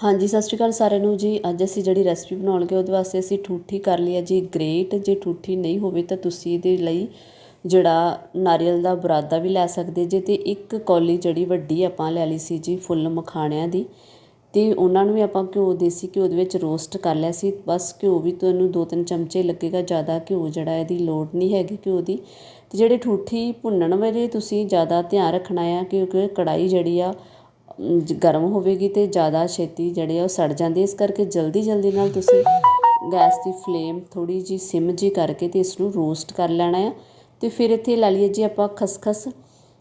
ਹਾਂਜੀ, ਸਤਿ ਸ਼੍ਰੀ ਅਕਾਲ ਸਾਰਿਆਂ ਨੂੰ ਜੀ। ਅੱਜ ਅਸੀਂ ਜਿਹੜੀ ਰੈਸਪੀ ਬਣਾਉਣਗੇ, ਉਹਦੇ ਵਾਸਤੇ ਅਸੀਂ ਠੂਠੀ ਕਰ ਲਈ ਹੈ ਜੀ। ਗ੍ਰੇਟ ਜੇ ਠੂਠੀ ਨਹੀਂ ਹੋਵੇ ਤਾਂ ਤੁਸੀਂ ਇਹਦੇ ਲਈ ਜਿਹੜਾ ਨਾਰੀਅਲ ਦਾ ਬੁਰਾਦਾ ਵੀ ਲੈ ਸਕਦੇ ਜੇ ਤੇ ਇੱਕ ਕੌਲੀ ਜਿਹੜੀ ਵੱਡੀ ਆਪਾਂ ਲੈ ਲਈ ਸੀ ਜੀ, ਫੁੱਲ ਮਖਾਣਿਆਂ ਦੀ। ਤੇ ਉਹਨਾਂ ਨੂੰ ਵੀ ਆਪਾਂ ਘਿਓ, ਦੇਸੀ ਘਿਓ ਦੇ ਵਿੱਚ ਰੋਸਟ ਕਰ ਲਿਆ ਸੀ। ਬਸ ਘਿਓ ਵੀ ਤੁਹਾਨੂੰ ਦੋ ਤਿੰਨ ਚਮਚੇ ਲੱਗੇਗਾ, ਜ਼ਿਆਦਾ ਘਿਓ ਜਿਹੜਾ ਇਹਦੀ ਲੋੜ ਨਹੀਂ ਹੈਗੀ ਘਿਓ ਦੀ। ਤੇ ਜਿਹੜੇ ਠੂਠੀ ਭੁੰਨਣ ਵੇਲੇ ਤੁਸੀਂ ਜ਼ਿਆਦਾ ਧਿਆਨ ਰੱਖਣਾ ਆ, ਕਿਉਂਕਿ ਕੜਾਈ ਜਿਹੜੀ ਆ ਗਰਮ ਹੋਵੇਗੀ ਤੇ ਜ਼ਿਆਦਾ ਛੇਤੀ ਜਿਹੜੇ ਆ ਉਹ ਸੜ ਜਾਂਦੇ ਇਸ ਕਰਕੇ ਜਲਦੀ ਜਲਦੀ ਨਾਲ ਤੁਸੀਂ ਗੈਸ ਦੀ ਫਲੇਮ ਥੋੜੀ ਜੀ ਸਿਮ ਜੀ ਕਰਕੇ ਤੇ ਇਸ ਨੂੰ ਰੋਸਟ ਕਰ ਲੈਣਾ ਆ। ਤੇ ਫਿਰ ਇੱਥੇ ਲੈ ਲਈਏ ਜੀ ਆਪਾਂ ਖਸਖਸ।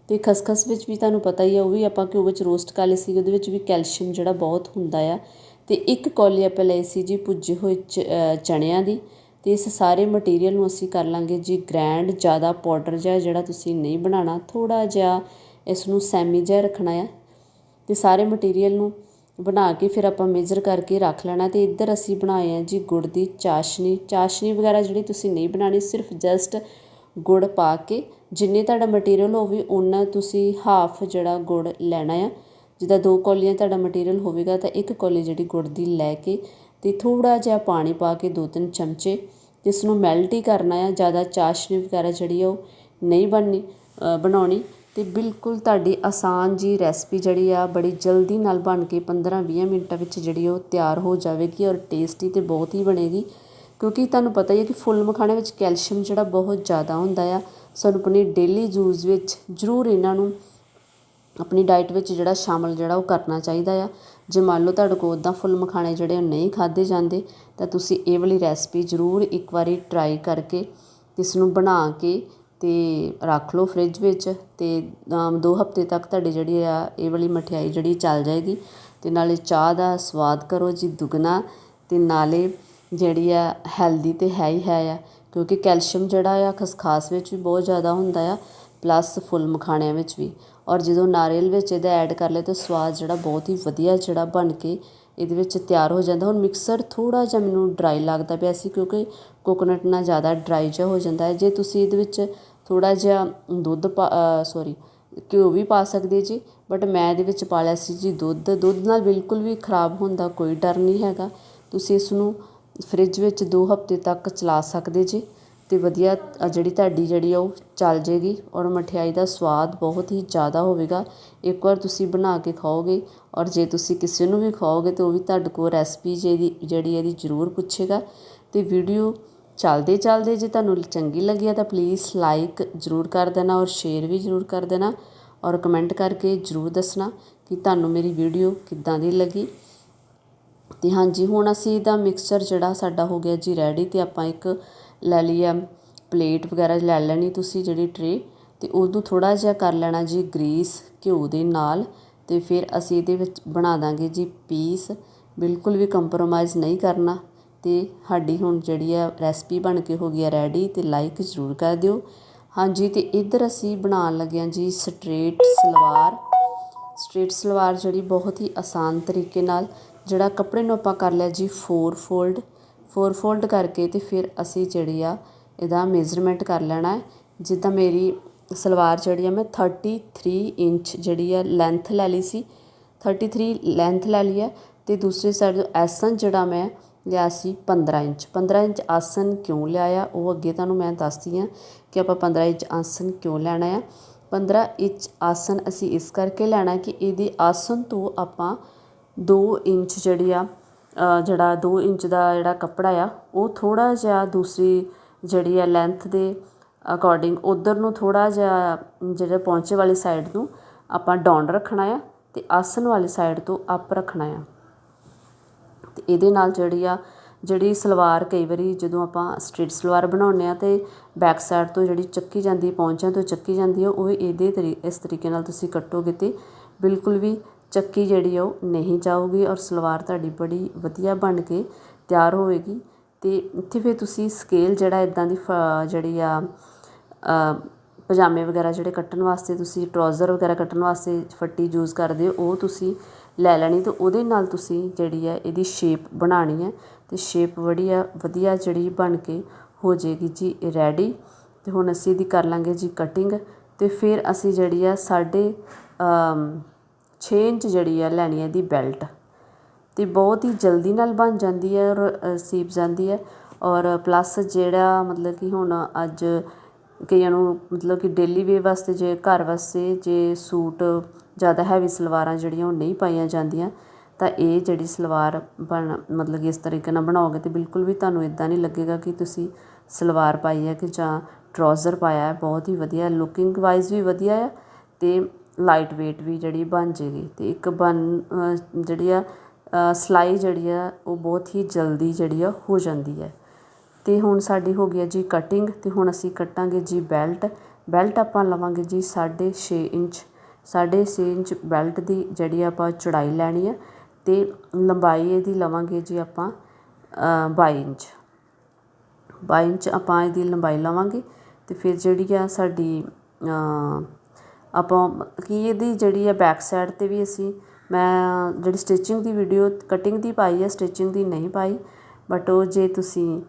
ਤੇ ਖਸਖਸ ਵਿੱਚ ਵੀ ਤੁਹਾਨੂੰ ਪਤਾ ਹੀ ਆ, ਉਹ ਵੀ ਆਪਾਂ ਘਿਓ ਵਿੱਚ ਰੋਸਟ ਕਰ ਲਈ ਸੀ, ਉਹਦੇ ਵਿੱਚ ਵੀ ਕੈਲਸ਼ੀਅਮ ਜਿਹੜਾ ਬਹੁਤ ਹੁੰਦਾ ਆ। ਤੇ ਇੱਕ ਕੌਲੀ ਆਪਾਂ ਲਈ ਸੀ ਜੀ ਭੁੱਜੇ ਹੋਏ ਚ- ਚਣਿਆਂ ਦੀ। ਤੇ ਇਸ ਸਾਰੇ ਮਟੀਰੀਅਲ ਨੂੰ ਅਸੀਂ ਕਰ ਲਾਂਗੇ ਜੀ ਗ੍ਰੈਂਡ, ਜ਼ਿਆਦਾ ਪਾਊਡਰ ਜਿਹਾ ਜਿਹੜਾ ਤੁਸੀਂ ਨਹੀਂ ਬਣਾਉਣਾ ਥੋੜਾ ਜਿਹਾ ਇਸ ਨੂੰ ਸੈਮੀ ਜਿਹਾ ਰੱਖਣਾ ਆ। ਤੇ ਸਾਰੇ ਮਟੀਰੀਅਲ ਨੂੰ ਬਣਾ ਕੇ ਫਿਰ ਆਪਾਂ ਮੇਜਰ ਕਰਕੇ ਰੱਖ ਲੈਣਾ ਤੇ ਇੱਧਰ ਅਸੀਂ ਬਣਾਏ ਆ ਜੀ ਗੁੜ ਦੀ ਚਾਸ਼ਨੀ। ਚਾਸ਼ਨੀ ਵਗੈਰਾ ਜਿਹੜੀ ਤੁਸੀਂ ਨਹੀਂ ਬਣਾਣੀ ਸਿਰਫ ਜਸਟ ਗੁੜ ਪਾ ਕੇ ਜਿੰਨੇ ਤੁਹਾਡਾ ਮਟੀਰੀਅਲ ਹੋਵੇ ਉਹਨਾਂ ਤੁਸੀਂ ਹਾਫ ਜਿਹੜਾ ਗੁੜ ਲੈਣਾ ਆ। ਜਿੱਦਾਂ ਦੋ ਕੌਲੀਆਂ ਤੁਹਾਡਾ ਮਟੀਰੀਅਲ ਹੋਵੇਗਾ ਤਾਂ ਇੱਕ ਕੌਲੀ ਜਿਹੜੀ ਗੁੜ ਦੀ ਲੈ ਕੇ ਤੇ ਥੋੜਾ ਜਿਹਾ ਪਾਣੀ ਪਾ ਕੇ ਦੋ ਤਿੰਨ ਚਮਚੇ ਤੇ ਇਸ ਨੂੰ ਮੈਲਟ ਹੀ ਕਰਨਾ ਆ, ਜ਼ਿਆਦਾ ਚਾਸ਼ਨੀ ਵਗੈਰਾ ਜਿਹੜੀ ਆ ਉਹ ਨਹੀਂ ਬਣਨੀ ਬਣਾਉਣੀ। ਅਤੇ ਬਿਲਕੁਲ ਤੁਹਾਡੀ ਆਸਾਨ ਜਿਹੀ ਰੈਸਪੀ ਜਿਹੜੀ ਆ, ਬੜੀ ਜਲਦੀ ਨਾਲ ਬਣ ਕੇ 15-20 ਮਿੰਟਾਂ ਵਿੱਚ ਜਿਹੜੀ ਉਹ ਤਿਆਰ ਹੋ ਜਾਵੇਗੀ ਔਰ ਟੇਸਟੀ ਤੇ ਬਹੁਤ ਹੀ ਬਣੇਗੀ। ਕਿਉਂਕਿ ਤੁਹਾਨੂੰ ਪਤਾ ਹੀ ਹੈ ਕਿ ਫੁੱਲ ਮਖਾਣੇ ਵਿੱਚ ਕੈਲਸ਼ੀਅਮ ਜਿਹੜਾ ਬਹੁਤ ਜ਼ਿਆਦਾ ਹੁੰਦਾ ਆ। ਸਾਨੂੰ ਆਪਣੀ ਡੇਲੀ ਯੂਜ਼ ਵਿੱਚ ਜ਼ਰੂਰ ਇਹਨਾਂ ਨੂੰ ਆਪਣੀ ਡਾਈਟ ਵਿੱਚ ਜਿਹੜਾ ਸ਼ਾਮਲ ਜਿਹੜਾ ਉਹ ਕਰਨਾ ਚਾਹੀਦਾ ਆ। ਜੇ ਮੰਨ ਲਓ ਤੁਹਾਡੇ ਕੋਲ ਉੱਦਾਂ ਫੁੱਲ ਮਖਾਣੇ ਜਿਹੜੇ ਉਹ ਨਹੀਂ ਖਾਦੇ ਜਾਂਦੇ, ਤਾਂ ਤੁਸੀਂ ਇਹ ਵਾਲੀ ਰੈਸਪੀ ਜ਼ਰੂਰ ਇੱਕ ਵਾਰੀ ਟਰਾਈ ਕਰਕੇ ਇਸ ਨੂੰ ਬਣਾ ਕੇ ਅਤੇ ਰੱਖ ਲਓ ਫਰਿੱਜ ਵਿੱਚ ਅਤੇ ਦੋ ਹਫ਼ਤੇ ਤੱਕ ਤੁਹਾਡੀ ਜਿਹੜੀ ਆ, ਇਹ ਵਾਲੀ ਮਠਿਆਈ ਜਿਹੜੀ ਚੱਲ ਜਾਏਗੀ ਅਤੇ ਨਾਲੇ ਚਾਹ ਦਾ ਸਵਾਦ ਕਰੋ ਜੀ ਦੁੱਗਣਾ ਅਤੇ ਨਾਲੇ ਜਿਹੜੀ ਆ, ਹੈਲਦੀ ਤਾਂ ਹੈ ਹੀ ਹੈ ਆ, ਕਿਉਂਕਿ ਕੈਲਸ਼ੀਅਮ ਜਿਹੜਾ ਆ, ਖਸਖਾਸ ਵਿੱਚ ਵੀ ਬਹੁਤ ਜ਼ਿਆਦਾ ਹੁੰਦਾ ਆ, ਪਲੱਸ ਫੁੱਲ ਮਖਾਣਿਆਂ ਵਿੱਚ ਵੀ। ਔਰ ਜਦੋਂ ਨਾਰੀਅਲ ਵਿੱਚ ਇਹਦਾ ਐਡ ਕਰ ਲਿਆ ਤਾਂ ਸਵਾਦ ਜਿਹੜਾ ਬਹੁਤ ਹੀ ਵਧੀਆ ਜਿਹੜਾ ਬਣ ਕੇ ਇਹਦੇ ਵਿੱਚ ਤਿਆਰ ਹੋ ਜਾਂਦਾ। ਹੁਣ ਮਿਕਸਰ ਥੋੜਾ ਜਿਹਾ ਮੈਨੂੰ ਡਰਾਈ ਲੱਗਦਾ ਪਿਆ ਸੀ ਕਿਉਂਕਿ ਕੋਕੋਨਟ ਨਾਲ ਜ਼ਿਆਦਾ ਡਰਾਈ ਜਿਹਾ ਹੋ ਜਾਂਦਾ ਹੈ। ਜੇ ਤੁਸੀਂ ਇਹਦੇ ਵਿੱਚ ਥੋੜ੍ਹਾ ਜਿਹਾ ਦੁੱਧ ਪਾ ਸੋਰੀ ਘਿਓ ਵੀ ਪਾ ਸਕਦੇ ਜੀ ਬਟ ਮੈਂ ਇਹਦੇ ਵਿੱਚ ਪਾ ਲਿਆ ਸੀ ਜੀ ਦੁੱਧ। ਦੁੱਧ ਨਾਲ ਬਿਲਕੁਲ ਵੀ ਖਰਾਬ ਹੋਣ ਦਾ ਕੋਈ ਡਰ ਨਹੀਂ ਹੈਗਾ। ਤੁਸੀਂ ਇਸ ਨੂੰ ਫ੍ਰਿਜ ਵਿੱਚ 2 ਹਫ਼ਤੇ ਤੱਕ ਚਲਾ ਸਕਦੇ ਜੀ ਤੇ ਵਧੀਆ ਜਿਹੜੀ ਤੁਹਾਡੀ ਜਿਹੜੀ ਆ ਉਹ ਚੱਲ ਜੇਗੀ ਔਰ ਮਠਿਆਈ ਦਾ ਸਵਾਦ ਬਹੁਤ ਹੀ ਜ਼ਿਆਦਾ ਹੋਵੇਗਾ। ਇੱਕ ਵਾਰ ਤੁਸੀਂ ਬਣਾ ਕੇ ਖਾਓਗੇ ਔਰ ਜੇ ਤੁਸੀਂ ਕਿਸੇ ਨੂੰ ਵੀ ਖਾਓਗੇ ਤਾਂ ਉਹ ਵੀ ਤੁਹਾਡੇ ਕੋਲ ਰੈਸਪੀ ਜਿਹੜੀ ਜਿਹੜੀ ਇਹਦੀ ਜ਼ਰੂਰ ਪੁੱਛੇਗਾ। ਤੇ ਵੀਡੀਓ ਚੱਲਦੇ ਚੱਲਦੇ ਜੇ ਤੁਹਾਨੂੰ ਚੰਗੀ ਲੱਗੀ ਆ ਤਾਂ ਪਲੀਜ਼ ਲਾਈਕ ਜ਼ਰੂਰ ਕਰ ਦੇਣਾ ਔਰ ਸ਼ੇਅਰ ਵੀ ਜ਼ਰੂਰ ਕਰ ਦੇਣਾ ਔਰ ਕਮੈਂਟ ਕਰਕੇ ਜ਼ਰੂਰ ਦੱਸਣਾ ਕਿ ਤੁਹਾਨੂੰ ਮੇਰੀ ਵੀਡੀਓ ਕਿੱਦਾਂ ਦੀ ਲੱਗੀ। ਤੇ ਹਾਂਜੀ, ਹੁਣ ਅਸੀਂ ਇਹਦਾ ਮਿਕਸਚਰ ਜਿਹੜਾ ਸਾਡਾ ਹੋ ਗਿਆ ਜੀ ਰੈਡੀ ਤੇ ਆਪਾਂ ਇੱਕ ਲੈ ਲਈ ਆ ਪਲੇਟ ਵਗੈਰਾ ਲੈ ਲੈਣੀ ਤੁਸੀਂ ਜਿਹੜੀ ਟਰੇ ਤੇ ਉਹਨੂੰ ਥੋੜਾ ਜਿਹਾ ਕਰ ਲੈਣਾ ਜੀ ਗਰੀਸ ਘਿਓ ਦੇ ਨਾਲ ਤੇ ਫਿਰ ਅਸੀਂ ਇਹਦੇ ਵਿੱਚ ਬਣਾ ਦਾਂਗੇ ਜੀ ਪੀਸ ਬਿਲਕੁਲ ਵੀ ਕੰਪਰੋਮਾਈਜ਼ ਨਹੀਂ ਕਰਨਾ। ਅਤੇ ਸਾਡੀ ਹੁਣ ਜਿਹੜੀ ਆ ਰੈਸਪੀ ਬਣ ਕੇ ਹੋ ਗਈ ਆ ਰੈਡੀ ਅਤੇ ਲਾਈਕ ਜ਼ਰੂਰ ਕਰ ਦਿਓ। ਹਾਂਜੀ ਅਤੇ ਇੱਧਰ ਅਸੀਂ ਬਣਾਉਣ ਲੱਗੇ ਹਾਂ ਜੀ ਸਟ੍ਰੇਟ ਸਲਵਾਰ। ਸਟ੍ਰੇਟ ਸਲਵਾਰ ਜਿਹੜੀ ਬਹੁਤ ਹੀ ਆਸਾਨ ਤਰੀਕੇ ਨਾਲ, ਜਿਹੜਾ ਕੱਪੜੇ ਨੂੰ ਆਪਾਂ ਕਰ ਲਿਆ ਜੀ 4 ਫੋਲਡ 4 ਫੋਲਡ ਕਰਕੇ ਤੇ ਫਿਰ ਅਸੀਂ ਜਿਹੜੀ ਆ ਇਹਦਾ ਮੇਜ਼ਰਮੈਂਟ ਕਰ ਲੈਣਾ ਹੈ। ਜਿੱਦਾਂ ਮੇਰੀ ਸਲਵਾਰ ਜਿਹੜੀ ਆ ਮੈਂ 33 ਇੰਚ ਜਿਹੜੀ ਆ ਲੈਂਥ ਲੈ ਲਈ ਸੀ। 33 ਲੈਂਥ ਲੈ ਲਈ ਹੈ ਤੇ ਦੂਸਰੀ ਸਾਈਡ ਐਸਨ ਜਿਹੜਾ ਮੈਂ ਲਿਆ ਸੀ 15 ਇੰਚ। 15 ਇੰਚ ਆਸਨ ਕਿਉਂ ਲਿਆ ਉਹ ਅੱਗੇ ਤੁਹਾਨੂੰ ਮੈਂ ਦੱਸਦੀ ਹਾਂ ਕਿ ਆਪਾਂ 15 ਇੰਚ ਆਸਨ ਕਿਉਂ ਲੈਣਾ ਆ। 15 ਇੰਚ ਆਸਨ ਅਸੀਂ ਇਸ ਕਰਕੇ ਲੈਣਾ ਕਿ ਇਹਦੀ ਆਸਨ ਤੋਂ ਆਪਾਂ 2 ਇੰਚ ਜਿਹੜੀ ਆ ਜਿਹੜਾ 2 ਇੰਚ ਦਾ ਜਿਹੜਾ ਕੱਪੜਾ ਆ, ਉਹ ਥੋੜਾ ਜਿਹਾ ਦੂਸਰੀ ਜਿਹੜੀ ਆ ਲੈਂਥ ਦੇ ਅਕੋਰਡਿੰਗ ਉਧਰ ਨੂੰ ਥੋੜਾ ਜਿਹਾ ਜਿਹੜੇ ਪੌਂਚੇ ਵਾਲੀ ਸਾਈਡ ਨੂੰ ਆਪਾਂ ਡਾਊਨ ਰੱਖਣਾ ਆ ਤੇ ਆਸਨ ਵਾਲੀ ਸਾਈਡ ਤੋਂ ਅਪ ਰੱਖਣਾ ਆ। ਤੇ ਇਹਦੇ ਨਾਲ ਜਿਹੜੀ ਆ, ਜਿਹੜੀ ਸਲਵਾਰ ਕਈ ਵਾਰੀ ਜਦੋਂ ਆਪਾਂ ਸਟ੍ਰੇਟ ਸਲਵਾਰ ਬਣਾਉਂਦੇ ਆ ਤੇ ਬੈਕ ਸਾਈਡ ਤੋਂ ਜਿਹੜੀ ਚੱਕੀ ਜਾਂਦੀ ਪੌਂਚਿਆਂ ਤੋਂ ਚੱਕੀ ਜਾਂਦੀ ਆ ਉਹ ਵੀ ਇਹਦੇ ਤਰੀ, ਇਸ ਤਰੀਕੇ ਨਾਲ ਤੁਸੀਂ ਕੱਟੋਗੇ ਤੇ ਬਿਲਕੁਲ ਵੀ ਚੱਕੀ ਜਿਹੜੀ ਆ, ਉਹ ਨਹੀਂ ਜਾਊਗੀ ਔਰ ਸਲਵਾਰ ਤੁਹਾਡੀ ਬੜੀ ਵਧੀਆ ਬਣ ਕੇ ਤਿਆਰ ਹੋਵੇਗੀ। ਤੇ ਇੱਥੇ ਫਿਰ ਤੁਸੀਂ ਸਕੇਲ ਜਿਹੜਾ ਇਦਾਂ ਦੀ ਫ- ਜਿਹੜੀ ਆ ਪਜਾਮੇ ਵਗੈਰਾ ਜਿਹੜੇ ਕੱਟਣ ਵਾਸਤੇ ਤੁਸੀਂ ਟਰਾਊਜ਼ਰ ਵਗੈਰਾ ਕੱਟਣ ਵਾਸਤੇ ਫੱਟੀ ਯੂਜ਼ ਕਰਦੇ ਹੋ, ਉਹ ਤੁਸੀਂ ਲੈ ਲੈਣੀ ਤੇ ਉਹਦੇ ਨਾਲ ਤੁਸੀਂ ਜਿਹੜੀ ਹੈ ਇਹਦੀ ਸ਼ੇਪ ਬਣਾਉਣੀ ਹੈ ਤੇ ਸ਼ੇਪ ਬੜੀ ਆ ਵਧੀਆ ਜਿਹੜੀ ਬਣ ਕੇ ਹੋ ਜਾਏਗੀ ਜੀ ਰੈਡੀ ਤੇ ਹੁਣ ਅਸੀਂ ਇਹਦੀ ਕਰ ਲਾਂਗੇ ਜੀ ਕਟਿੰਗ ਤੇ ਫਿਰ ਅਸੀਂ ਜਿਹੜੀ ਆ ਸਾਢੇ ਅਮ, 6 ਇੰਚ ਜਿਹੜੀ ਆ ਲੈਣੀ ਹੈ ਇਹਦੀ ਬੈਲਟ ਅਤੇ ਬਹੁਤ ਹੀ ਜਲਦੀ ਨਾਲ ਬਣ ਜਾਂਦੀ ਹੈ ਔਰ ਸੀਪ ਜਾਂਦੀ ਹੈ ਔਰ ਪਲੱਸ ਜਿਹੜਾ ਮਤਲਬ ਕਿ ਹੁਣ ਅੱਜ ਕਈਆਂ ਨੂੰ ਮਤਲਬ ਕਿ ਡੇਲੀ ਵੇਅਰ ਵਾਸਤੇ ਜੇ ਘਰ ਵਾਸਤੇ ਜੇ ਸੂਟ ਜ਼ਿਆਦਾ ਹੈਵੀ ਸਲਵਾਰਾਂ ਜਿਹੜੀਆਂ ਉਹ ਨਹੀਂ ਪਾਈਆਂ ਜਾਂਦੀਆਂ, ਤਾਂ ਇਹ ਜਿਹੜੀ ਸਲਵਾਰ ਬਣ ਮਤਲਬ ਕਿ ਇਸ ਤਰੀਕੇ ਨਾਲ ਬਣਾਓਗੇ ਤਾਂ ਬਿਲਕੁਲ ਵੀ ਤੁਹਾਨੂੰ ਇੱਦਾਂ ਨਹੀਂ ਲੱਗੇਗਾ ਕਿ ਤੁਸੀਂ ਸਲਵਾਰ ਪਾਈ ਹੈ ਕਿ ਜਾਂ ਟਰਾਊਜ਼ਰ ਪਾਇਆ ਬਹੁਤ ਹੀ ਵਧੀਆ ਲੁਕਿੰਗ ਵਾਈਜ਼ ਵੀ ਵਧੀਆ ਹੈ ਅਤੇ ਲਾਈਟ ਵੇਟ ਵੀ ਜਿਹੜੀ ਬਣ ਜੇਗੀ ਅਤੇ ਇੱਕ ਬਣ ਜਿਹੜੀ ਆ ਸਿਲਾਈ ਜਿਹੜੀ ਆ, ਉਹ ਬਹੁਤ ਹੀ ਜਲਦੀ ਜਿਹੜੀ ਆ, ਹੋ ਜਾਂਦੀ ਹੈ। ਅਤੇ ਹੁਣ ਸਾਡੀ ਹੋ ਗਈ ਹੈ ਜੀ ਕਟਿੰਗ ਅਤੇ ਹੁਣ ਅਸੀਂ ਕੱਟਾਂਗੇ ਜੀ ਬੈਲਟ ਬੈਲਟ ਆਪਾਂ ਲਵਾਂਗੇ ਜੀ ਸਾਢੇ ਛੇ ਇੰਚ। ਸਾਢੇ ਛੇ ਇੰਚ ਬੈਲਟ ਦੀ ਜਿਹੜੀ ਆਪਾਂ ਚੌੜਾਈ ਲੈਣੀ ਹੈ ਅਤੇ ਲੰਬਾਈ ਇਹਦੀ ਲਵਾਂਗੇ ਜੀ ਆਪਾਂ ਬਾਈ ਇੰਚ। ਬਾਈ ਇੰਚ ਆਪਾਂ ਇਹਦੀ ਲੰਬਾਈ ਲਵਾਂਗੇ ਅਤੇ ਫਿਰ ਜਿਹੜੀ ਆ ਸਾਡੀ ਆਪਾਂ ਕੀ ਇਹਦੀ ਜਿਹੜੀ ਆ ਬੈਕ ਸਾਈਡ 'ਤੇ ਵੀ ਅਸੀਂ, ਮੈਂ ਜਿਹੜੀ ਸਟਿਚਿੰਗ ਦੀ ਵੀਡੀਓ ਕਟਿੰਗ ਦੀ ਪਾਈ ਹੈ ਸਟਿਚਿੰਗ ਦੀ ਨਹੀਂ ਪਾਈ ਬਟ ਉਹ ਜੇ ਤੁਸੀਂ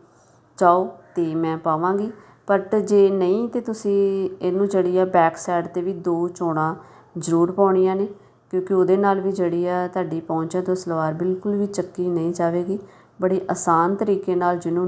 ਚਾਹੋ ਤਾਂ ਮੈਂ ਪਾਵਾਂਗੀ। ਬਟ ਜੇ ਨਹੀਂ ਤਾਂ ਤੁਸੀਂ ਇਹਨੂੰ ਜਿਹੜੀ ਆ ਬੈਕ ਸਾਈਡ 'ਤੇ ਵੀ ਦੋ ਚੋਣਾਂ ਜ਼ਰੂਰ ਪਾਉਣੀਆਂ ਨੇ, ਕਿਉਂਕਿ ਉਹਦੇ ਨਾਲ ਵੀ ਜਿਹੜੀ ਆ ਤੁਹਾਡੀ ਪਹੁੰਚ ਹੈ ਤੋਂ ਸਲਵਾਰ ਬਿਲਕੁਲ ਵੀ ਚੱਕੀ ਨਹੀਂ ਜਾਵੇਗੀ। ਬੜੀ ਆਸਾਨ ਤਰੀਕੇ ਨਾਲ ਜਿਹਨੂੰ